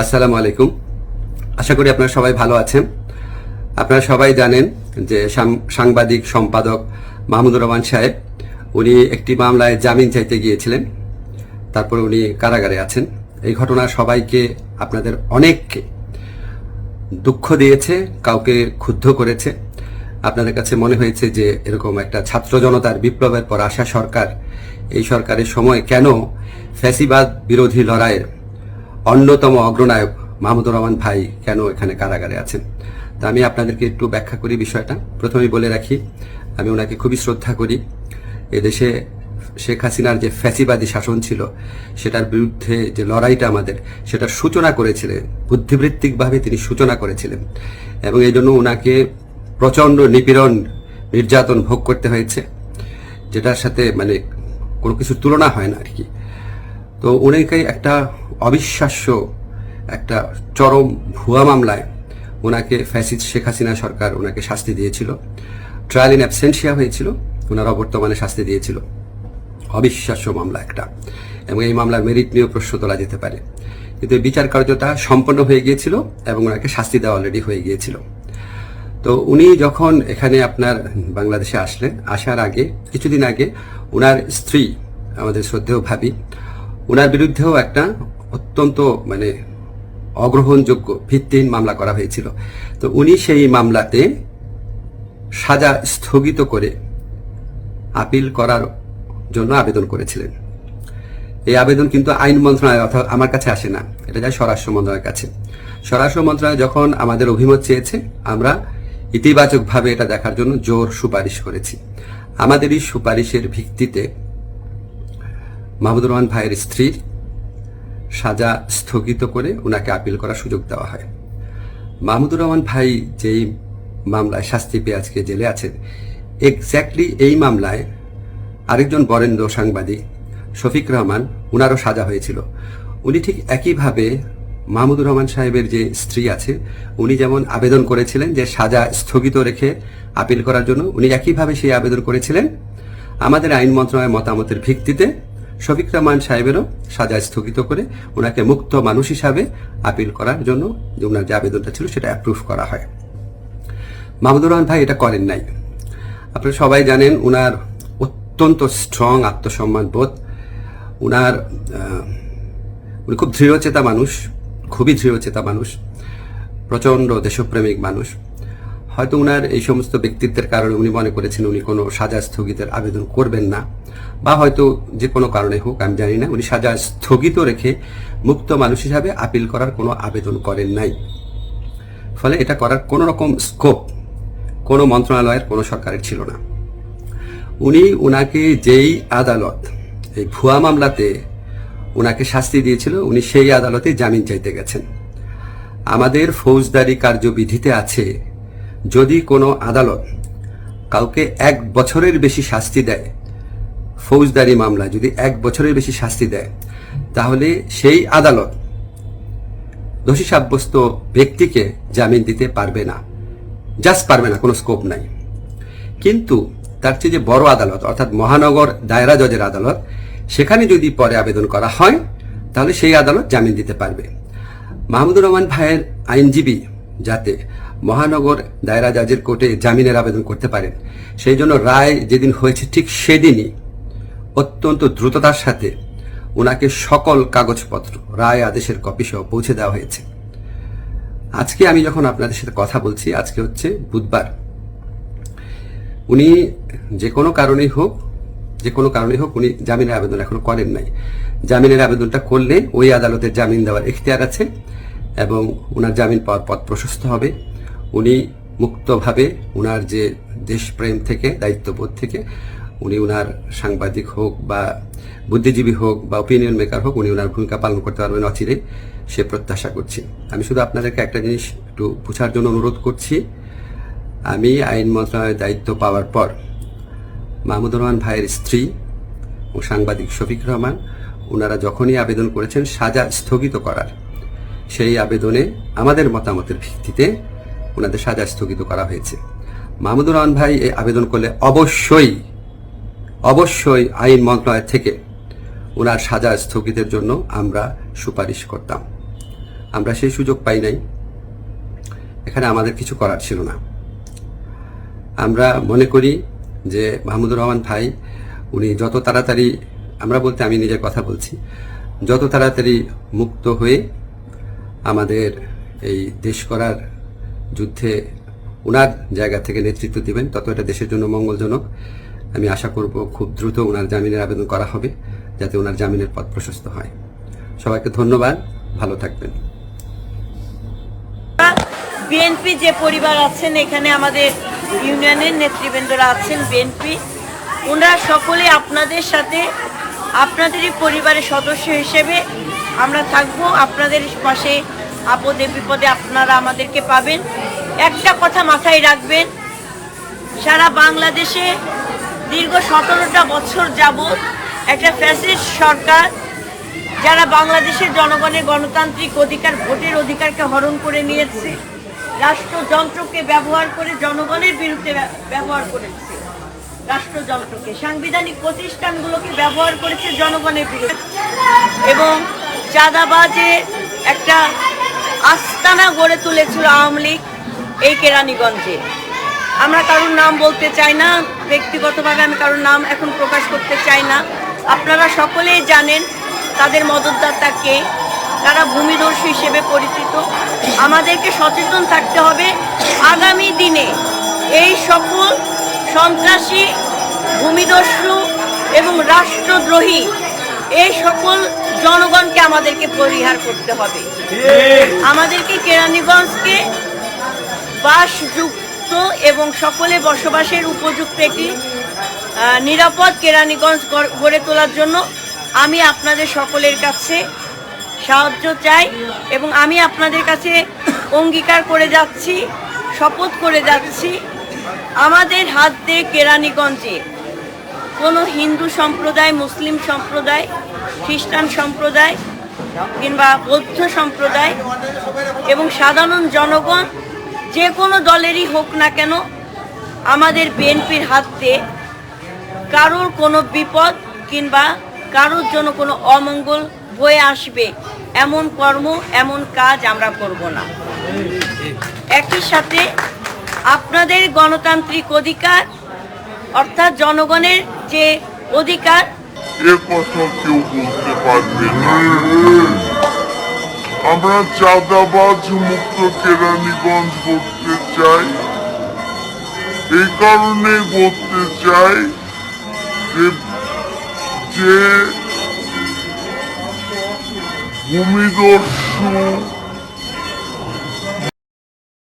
আসসালামু আলাইকুম। আশা করি আপনারা সবাই ভালো আছেন। আপনারা সবাই জানেন যে সাংবাদিক সম্পাদক মাহমুদুর রহমান সাহেব, উনি একটি মামলায় জামিন চাইতে গিয়েছিলেন। তারপর উনি কারাগারে আছেন। এই ঘটনা সবাইকে, আপনাদের অনেককে দুঃখ দিয়েছে, কাউকে ক্ষুব্ধ করেছে। আপনাদের কাছে মনে হয়েছে যে এরকম একটা ছাত্র জনতার বিপ্লবের পর আসা সরকার, এই সরকারের সময় কেন ফ্যাসিবাদ বিরোধী লড়াইয়ের অন্যতম অগ্রনায়ক মাহমুদুর রহমান ভাই কেন এখানে কারাগারে আছেন? তা আমি আপনাদেরকে একটু ব্যাখ্যা করি বিষয়টা। প্রথমেই বলে রাখি, আমি ওনাকে খুবই শ্রদ্ধা করি। এদেশে শেখ হাসিনার যে ফ্যাসিবাদী শাসন ছিল, সেটার বিরুদ্ধে যে লড়াইটা আমাদের, সেটার সূচনা করেছিলেন। বুদ্ধিবৃত্তিকভাবে তিনি সূচনা করেছিলেন। এবং এই জন্য ওনাকে প্রচণ্ড নিপীড়ন, নির্যাতন ভোগ করতে হয়েছে, যেটার সাথে মানে কোনো কিছুর তুলনা হয় না আর কি। তো উনিকে একটা অবিশ্বাস্য, একটা চরম ভুয়া মামলায় ওনাকে ফ্যাসিদ শেখ হাসিনা সরকার ওনাকে শাস্তি দিয়েছিল। ট্রায়াল ইন অ্যাবসেন্সিয়া হয়েছিল ওনার অবর্তমানে শাস্তি দিয়েছিল। অবিশ্বাস্য মামলা একটা, এবং এই মামলার মেরিট নিয়েও প্রশ্ন তোলা যেতে পারে। কিন্তু বিচার কার্যটা সম্পন্ন হয়ে গিয়েছিল এবং ওনাকে শাস্তি দেওয়া অলরেডি হয়ে গিয়েছিল। তো উনি যখন এখানে আপনার বাংলাদেশে আসলেন, আসার আগে, কিছুদিন আগে ওনার স্ত্রী, আমাদের শ্রদ্ধেয় ভাবি ওনার বিরুদ্ধেও একটা অত্যন্ত মানে অগ্রহণযোগ্য ভিত্তিহীন মামলা করা হয়েছিল। তো উনি সেই মামলাতে সাজা স্থগিত করে আপিল করার জন্য আবেদন করেছিলেন। এই আবেদন কিন্তু আইন মন্ত্রণালয় অর্থাৎ আমার কাছে আসে না, এটা যায় স্বরাষ্ট্র মন্ত্রণালয়ের কাছে। স্বরাষ্ট্র মন্ত্রণালয় যখন আমাদের অভিমত চেয়েছে, আমরা ইতিবাচকভাবে এটা দেখার জন্য জোর সুপারিশ করেছি। আমাদের এই সুপারিশের ভিত্তিতে মাহমুদুর রহমান ভাইয়ের স্ত্রীর সাজা স্থগিত করে ওনাকে আপিল করার সুযোগ দেওয়া হয়। মাহমুদুর রহমান ভাই যেই মামলায় শাস্তি পেয়ে আজকে জেলে আছেন, এক্স্যাক্টলি এই মামলায় আরেকজন বরেন্দ্র সাংবাদিক শফিক রহমান উনারও সাজা হয়েছিল। উনি ঠিক একইভাবে মাহমুদুর রহমান সাহেবের যে স্ত্রী আছে, উনি যেমন আবেদন করেছিলেন যে সাজা স্থগিত রেখে আপিল করার জন্য, উনি একইভাবে সেই আবেদন করেছিলেন। আমাদের আইন মন্ত্রণালয়ের মতামতের ভিত্তিতে শফিক রহমান সাহেবেরও সাজা স্থগিত করে ওনাকে মুক্ত মানুষ হিসাবে আপিল করার জন্য যে ওনার যে আবেদনটা ছিল সেটা অ্যাপ্রুভ করা হয়। মাহমুদুর রহমান ভাই এটা করেন নাই। আপনারা সবাই জানেন ওনার অত্যন্ত স্ট্রং আত্মসম্মান বোধ। উনার উনি খুব দৃঢ়চেতা মানুষ। খুবই দৃঢ়চেতা মানুষ, প্রচণ্ড দেশপ্রেমিক মানুষ। হয়তো উনার এই সমস্ত ব্যক্তিত্বের কারণে উনি মনে করেছেন উনি কোনো সাজা স্থগিতের আবেদন করবেন না, বা হয়তো যে কোনো কারণে হোক, আমি জানি না। উনি সাজা স্থগিত রেখে মুক্ত মানুষ হিসাবে আপিল করার কোনো আবেদন করেন নাই। ফলে এটা করার কোনো রকম স্কোপ কোনো মন্ত্রণালয়ের, কোনো সরকারের ছিল না। উনি উনাকে যেই আদালত, এই ভুয়া মামলাতে উনাকে শাস্তি দিয়েছিল, উনি সেই আদালতে জামিন চাইতে গেছেন। আমাদের ফৌজদারি কার্যবিধিতে আছে, যদি কোনো আদালত কাউকে এক বছরের বেশি শাস্তি দেয়, ফৌজদারি মামলা যদি এক বছরের বেশি শাস্তি দেয়, তাহলে সেই আদালত দোষী সাব্যস্ত ব্যক্তিকে জামিন দিতে পারবে না, জাস্ট পারবে না, কোনো স্কোপ নাই। কিন্তু তার চেয়ে যে বড় আদালত, অর্থাৎ মহানগর দায়রা জজের আদালত সেখানে যদি পরে আবেদন করা হয়, তাহলে সেই আদালত জামিন দিতে পারবে। মাহমুদুর রহমান ভাইয়ের আইনজীবী যাতে মহানগর দায়রা জাজের কোর্টে জামিনের আবেদন করতে পারেন। সেই জন্য রায় যেদিন হয়েছে ঠিক সেদিনই অত্যন্ত দ্রুততার সাথে ওনাকে সকল কাগজপত্র, রায় আদেশের কপি সহ পৌঁছে দেওয়া হয়েছে। আজকে আমি যখন আপনাদের সাথে কথা বলছি, আজকে হচ্ছে বুধবার। উনি যে কোনো কারণেই হোক যে কোনো কারণেই হোক উনি জামিনের আবেদন এখনও করেন নাই। জামিনের আবেদনটা করলে ওই আদালতের জামিন দেওয়ার এখতিয়ার আছে এবং ওনার জামিন পাওয়ার পথ প্রশস্ত হবে। উনি মুক্তভাবে ওনার যে দেশপ্রেম থেকে, দায়িত্ববোধ থেকে, উনি ওনার সাংবাদিক হোক বা বুদ্ধিজীবী হোক বা ওপিনিয়ন মেকার হোক, উনি ওনার ভূমিকা পালন করতে পারবেন অচিরে, সে প্রত্যাশা করছি। আমি শুধু আপনাদেরকে একটা জিনিস একটু বোঝার জন্য অনুরোধ করছি। আমি আইন মন্ত্রণালয়ের দায়িত্ব পাওয়ার পর মাহমুদুর রহমান ভাইয়ের স্ত্রী ও সাংবাদিক শফিক রহমান ওনারা যখনই আবেদন করেছেন সাজা স্থগিত করার। সেই আবেদনে আমাদের মতামতের ভিত্তিতে ওনাদের সাজা স্থগিত করা হয়েছে। মাহমুদুর রহমান ভাই এই আবেদন করলে অবশ্যই অবশ্যই আইন মন্ত্রণালয় থেকে ওনার সাজা স্থগিতের জন্য আমরা সুপারিশ করতাম। আমরা সেই সুযোগ পাই নাই। এখানে আমাদের কিছু করার ছিল না। আমরা মনে করি যে মাহমুদুর রহমান ভাই, উনি যত তাড়াতাড়ি, আমরা বলতে আমি নিজের কথা বলছি, যত তাড়াতাড়ি মুক্ত হয়ে আমাদের এই দেশ করার যুদ্ধে ওনার জায়গা থেকে নেতৃত্ব দিবেন, তত এটা দেশের জন্য মঙ্গলজনক। আমি আশা করব খুব দ্রুত ওনার জামিনের আবেদন করা হবে, যাতে ওনার জামিনের পথ প্রশস্ত হয়। সবাইকে ধন্যবাদ, ভালো থাকবেন। বিএনপি যে পরিবার আছেন, এখানে আমাদের ইউনিয়নের নেতৃবৃন্দরা আছেন বিএনপি ওনারা সকলে আপনাদের সাথে, আপনাদেরই পরিবারের সদস্য হিসেবে আমরা থাকব। আপনাদের পাশে আপদে বিপদে আপনারা আমাদেরকে পাবেন। একটা কথা মাথায় রাখবেন, সারা বাংলাদেশে দীর্ঘ সতেরোটা বছর যাবৎ একটা ফ্যাসিস্ট সরকার, যারা বাংলাদেশের জনগণের গণতান্ত্রিক অধিকার, ভোটের অধিকারকে হরণ করে নিয়েছে রাষ্ট্রযন্ত্রকে ব্যবহার করে জনগণের বিরুদ্ধে ব্যবহার করেছে। রাষ্ট্রযন্ত্রকে, সাংবিধানিক প্রতিষ্ঠানগুলোকে ব্যবহার করেছে জনগণের বিরুদ্ধে। এবং চাঁদাবাজে একটা আস্তানা গড়ে তুলেছিল আওয়ামী লীগ এই কেরানীগঞ্জে। আমরা কারোর নাম বলতে চাই না, ব্যক্তিগতভাবে আমি কারোর নাম এখন প্রকাশ করতে চাই না। আপনারা সকলেই জানেন তাদের মদতদাতা কে তারা ভূমিদস্যু হিসেবে পরিচিত। আমাদেরকে সচেতন থাকতে হবে। আগামী দিনে এই সকল সন্ত্রাসী, ভূমিদস্যু এবং রাষ্ট্রদ্রোহী এই সকল জনগণকে আমাদেরকে পরিহার করতে হবে। আমাদেরকে কেরানীগঞ্জকে বাসযুক্ত এবং সকলে বসবাসের উপযুক্ত একটি নিরাপদ কেরানীগঞ্জ গড়ে তোলার জন্য আমি আপনাদের সকলের কাছে সাহায্য চাই এবং আমি আপনাদের কাছে অঙ্গীকার করে যাচ্ছি, শপথ করে যাচ্ছি। আমাদের হাত দিয়ে কেরানীগঞ্জে কোনো হিন্দু সম্প্রদায়, মুসলিম সম্প্রদায়, খ্রিস্টান সম্প্রদায় কিংবা বৌদ্ধ সম্প্রদায় এবং সাধারণ জনগণ যে কোনো দলেরই হোক না কেন আমাদের বিএনপির হাতে কারোর কোনো বিপদ কিংবা কারোর জন্য কোনো অমঙ্গল হয়ে আসবে। এমন কর্ম, এমন কাজ আমরা করব না। একই সাথে আপনাদের গণতান্ত্রিক অধিকার, অর্থাৎ জনগণের যে অধিকার আমরা চাঁদাবাজ মুক্ত কেরানীগঞ্জ করতে চাই। এই কারণে করতে চাই যে ভূমিদস্যু